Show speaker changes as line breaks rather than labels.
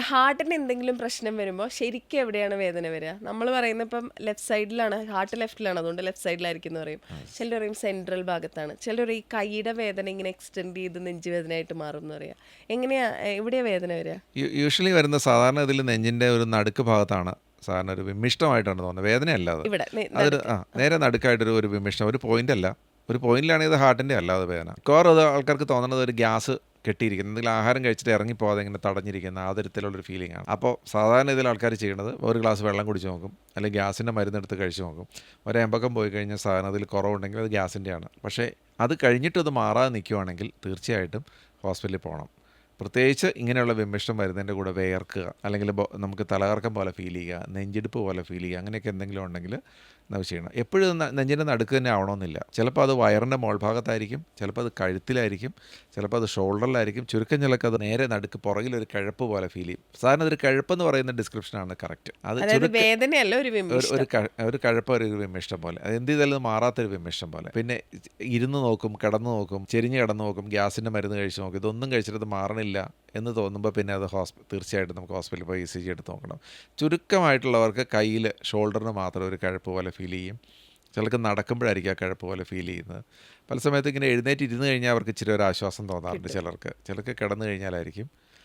ഹാർട്ടിന് എന്തെങ്കിലും പ്രശ്നം വരുമ്പോൾ ശരിക്കും എവിടെയാണ് വേദന വരിക? നമ്മൾ പറയുന്ന ഇപ്പം ലെഫ്റ്റ് സൈഡിലാണ് ഹാർട്ട് ലെഫ്റ്റിലാണ് അതുകൊണ്ട് ലെഫ്റ്റ് സൈഡിലായിരിക്കും എന്ന് പറയും. ചിലർ പറയും സെൻട്രൽ ഭാഗത്താണ്. ചിലർ ഈ കൈയുടെ വേദന ഇങ്ങനെ എക്സ്റ്റെൻഡ് ചെയ്ത് നെഞ്ച് വേദനയായിട്ട് മാറും എന്ന് പറയാം. എങ്ങനെയാ എവിടെയാ വേദന വരിക?
യൂഷ്വലി വരുന്ന സാധാരണ ഇതിൽ നെഞ്ചിന്റെ ഒരു നടുക്ക് ഭാഗത്താണ് സാധാരണ ഒരു വിമിഷ്ടമായിട്ടാണ് തോന്നുന്നത്. വേദനയല്ല അത്. നേരെ നടുക്കായിട്ടൊരു ഒരു വിമിഷ്ടം. ഒരു പോയിന്റ് അല്ല. ഒരു പോയിന്റിലാണ് ഇത് ഹാർട്ടിന്റെ അല്ലാതെ വേദന. മിക്കവാറും അത് ആൾക്കാർക്ക് തോന്നുന്നത് ഒരു ഗ്യാസ് കെട്ടിയിരിക്കുന്നത്. എന്തെങ്കിലും ആഹാരം കഴിച്ചിട്ട് ഇറങ്ങിപ്പോകാതെ ഇങ്ങനെ തടഞ്ഞിരിക്കുന്ന ആ തരത്തിലുള്ളൊരു ഫീലിംഗ് ആണ്. അപ്പോൾ സാധാരണ ഇതിൽ ആൾക്കാർ ചെയ്യുന്നത് ഒരു ഗ്ലാസ് വെള്ളം കുടിച്ച് നോക്കും അല്ലെങ്കിൽ ഗ്യാസിന്റെ മരുന്നെടുത്ത് കഴിച്ച് നോക്കും. ഒരു എമ്പക്കം പോയി കഴിഞ്ഞാൽ അതിൽ കുറവുണ്ടെങ്കിൽ അത് ഗ്യാസിന്റെയാണ് പക്ഷേ അത് കഴിഞ്ഞിട്ട് അത് മാറാതെ നിൽക്കുവാണെങ്കിൽ തീർച്ചയായിട്ടും ഹോസ്പിറ്റലിൽ പോകണം. പ്രത്യേകിച്ച് ഇങ്ങനെയുള്ള വിമിഷ്ടം വരുന്നതിന്റെ കൂടെ വേർക്കുക അല്ലെങ്കിൽ നമുക്ക് തലകറക്കം പോലെ ഫീൽ ചെയ്യുക നെഞ്ചിടിപ്പ് പോലെ ഫീൽ ചെയ്യുക അങ്ങനെയൊക്കെ എന്തെങ്കിലും ഉണ്ടെങ്കിൽ ചെയ്യണം എപ്പോഴും നെഞ്ചിന്റെ നടുക്ക് തന്നെ ആവണമെന്നില്ല. ചിലപ്പോൾ അത് വയറിന്റെ മോൾഭാഗത്തായിരിക്കും ചിലപ്പോൾ അത് കഴുത്തിലായിരിക്കും ചിലപ്പോൾ അത് ഷോൾഡറിലായിരിക്കും. ചുരുക്കം ചിലക്ക് അത് നേരെ നടുക്ക് പുറകിൽ ഒരു കഴപ്പ് പോലെ ഫീൽ ചെയ്യും. സാധാരണ ഒരു കഴപ്പെന്ന് പറയുന്ന ഡിസ്ക്രിപ്ഷനാണ് കറക്റ്റ് അത്
വേദനയല്ല ഒരു
ഒരു ഒരു കഴപ്പ് ഒരു കഴപ്പ വിമിഷ്ടം പോലെ. അത് എന്ത് ചെയ്താലും മാറാത്തൊരു വിമിഷ്ടം പോലെ. പിന്നെ ഇരുന്ന് നോക്കും കിടന്നു നോക്കും ചെരിഞ്ഞ് കിടന്നു നോക്കും ഗ്യാസിന്റെ മരുന്ന് കഴിച്ച് നോക്കും. ഇതൊന്നും കഴിച്ചിട്ട് അത് മാറണില്ല. എന്ന് തോന്നുമ്പോൾ പിന്നെ അത് ഹോസ്പി തീർച്ചയായിട്ടും നമുക്ക് ഹോസ്പിറ്റലിൽ പോയി ഇ സി ജി എടുത്ത് നോക്കണം. ചുരുക്കമായിട്ടുള്ളവർക്ക് കയ്യിൽ ഷോൾഡറിന് മാത്രം ഒരു കഴപ്പ് പോലെ ഫീൽ ചെയ്യും. ചിലർക്ക് നടക്കുമ്പോഴായിരിക്കും ആ കഴപ്പ് പോലെ ഫീൽ ചെയ്യുന്നത്. പല സമയത്ത് ഇങ്ങനെ എഴുന്നേറ്റ് ഇരുന്ന് കഴിഞ്ഞാൽ അവർക്ക് ഇച്ചിരി ഒരു ആശ്വാസം തോന്നാറുണ്ട് ചിലർക്ക്. ചിലർക്ക് കിടന്നു കഴിഞ്ഞാലായിരിക്കും.